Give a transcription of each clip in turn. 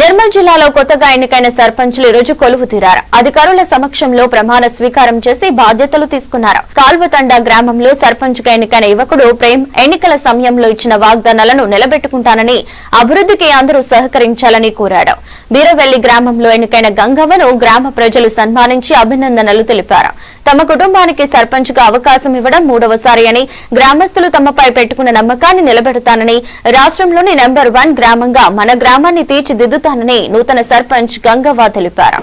నిర్మల్ జిల్లాలో కొత్తగా ఎన్నికైన సర్పంచ్లు ఈరోజు కొలువు తీరారు. అధికారుల సమక్షంలో ప్రమాణ స్వీకారం చేసి బాధ్యతలు తీసుకున్నారు. కాల్వతండ గ్రామంలో సర్పంచ్గా ఎన్నికైన యువకుడు ప్రేమ్ ఎన్నికల సమయంలో ఇచ్చిన వాగ్దానాలను నిలబెట్టుకుంటానని అభివృద్ధికి అందరూ సహకరించాలని కోరాడు. బీరవెల్లి గ్రామంలో ఎన్నికైన గంగవ్వను గ్రామ ప్రజలు సన్మానించి అభినందనలు తెలిపారు. తమ కుటుంబానికి సర్పంచ్గా అవకాశం ఇవ్వడం మూడవసారి అని గ్రామస్తులు తమపై పెట్టుకున్న నమ్మకాన్ని నిలబెడతానని రాష్ట్రంలోని నెంబర్ వన్ గ్రామంగా మన గ్రామాన్ని తీర్చిదిద్దుతానని నూతన సర్పంచ్ గంగవ్వ తెలిపారు.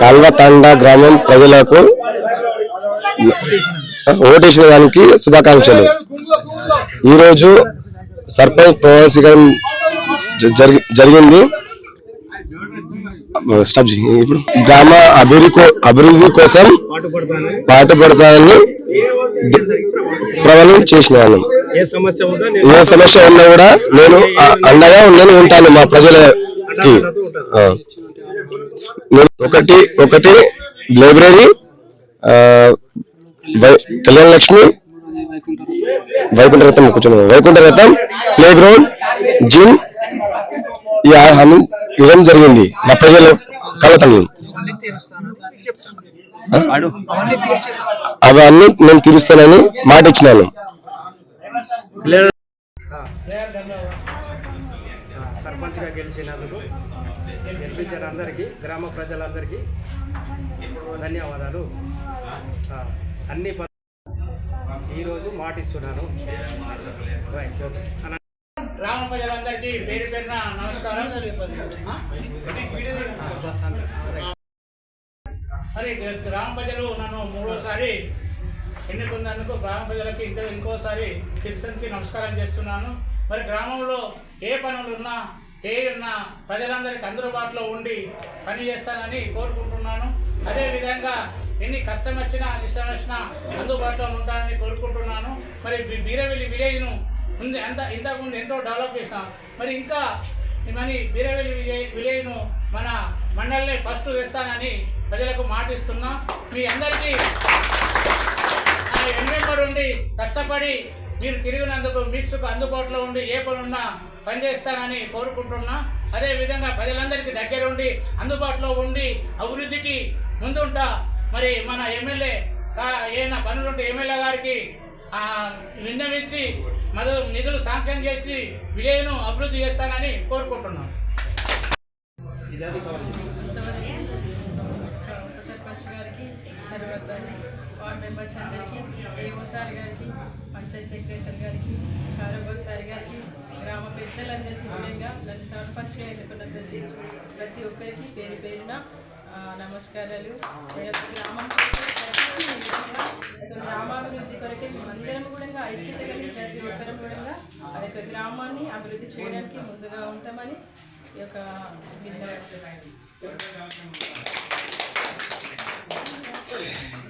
కల్వతండ గ్రామం ప్రజలకు ఓటేసిన దానికి శుభాకాంక్షలు. ఈరోజు సర్పంచ్ జరిగి- జరిగింది. ఇప్పుడు గ్రామ అభివృద్ధి అభివృద్ధి కోసం పాటుపడతానని ప్రమాణం చేసినాను ఏ సమస్య ఉన్నా కూడా నేను అండగా నేను ఉంటాను మా ప్రజలకి. ఒకటి ఒకటి లైబ్రరీ కళ్యాణ లక్ష్మి వైకుంఠ రథం కూర్చొని వైకుంఠ రథం ప్లే గ్రౌండ్ జిమ్ ఈ హామీ ఇవ్వడం జరిగింది. మా ప్రజల కలతలు అవన్నీ నేను తీరుస్తానని మాట ఇచ్చినాను సర్పంచ్గా గెలిచినందుకు గెలిపించిన అందరికీ గ్రామ ప్రజలందరికీ ధన్యవాదాలు. అన్ని ప- ఈరోజు మాటిస్తున్నాను. Right okay. గ్రామ ప్రజలందరికీ పేరు పేరున నమస్కారం. మరి గ్రామ ప్రజలు నన్ను మూడోసారి ఎన్నుకున్నందుకు గ్రామ ప్రజలకి ఇంకా ఇంకోసారి శిరసంచి నమస్కారం చేస్తున్నాను. మరి గ్రామంలో ఏ పనులు ఉన్నా ఏ ఉన్నా ప్రజలందరికీ అందుబాటులో ఉండి పని చేస్తానని కోరుకుంటున్నాను. అదేవిధంగా ఎన్ని కష్టం వచ్చినా ఇష్టం వచ్చినా అందుబాటులో ఉంటానని కోరుకుంటున్నాను. మరి బీరవెల్లి విలేజ్ను ముందు అంత ఇంతకుముందు ఎంతో డెవలప్ చేసినాం మరి ఇంకా మరి బీరవెల్లి విజయ్ విలేజ్ను మన మండలిని ఫస్ట్ తెస్తానని ప్రజలకు మాటిస్తున్నా. మీ అందరికీ వెంబడి ఉండి కష్టపడి మీరు తిరిగినందుకు మీకు అందుబాటులో ఉండి ఏ పనున్నా పనిచేస్తానని కోరుకుంటున్నా. అదేవిధంగా ప్రజలందరికీ దగ్గరుండి అందుబాటులో ఉండి అభివృద్ధికి ముందుంటా. మరి మన ఎమ్మెల్యే ఏమైనా పనులుంటే ఎమ్మెల్యే గారికి ఆ, విన్నవించి మధు నిధులు శాంక్షన్ చేసి విజయను అభివృద్ధి చేస్తానని కోరుకుంటున్నాను గారికి తర్వాత వార్డ్ మెంబర్స్ అందరికీ ఏఓ సార్ గారికి పంచాయత్ సెక్రటరీ గారికి కారోబార్ సార్ గారికి గ్రామ పెద్దలందరికీ కూడా నన్ను సర్పంచ్గా ఎన్నుకున్న ప్రతి ప్రతి ఒక్కరికి పేరు పేరున నమస్కారాలు. గ్రామం గ్రామాభివృద్ధి కొరకే మేమందరం కూడా ఐక్యత కలిగి ప్రతి ఒక్కరం కూడా ఆ యొక్క గ్రామాన్ని అభివృద్ధి చేయడానికి ముందుగా ఉంటామని ఈ యొక్క విన్నవం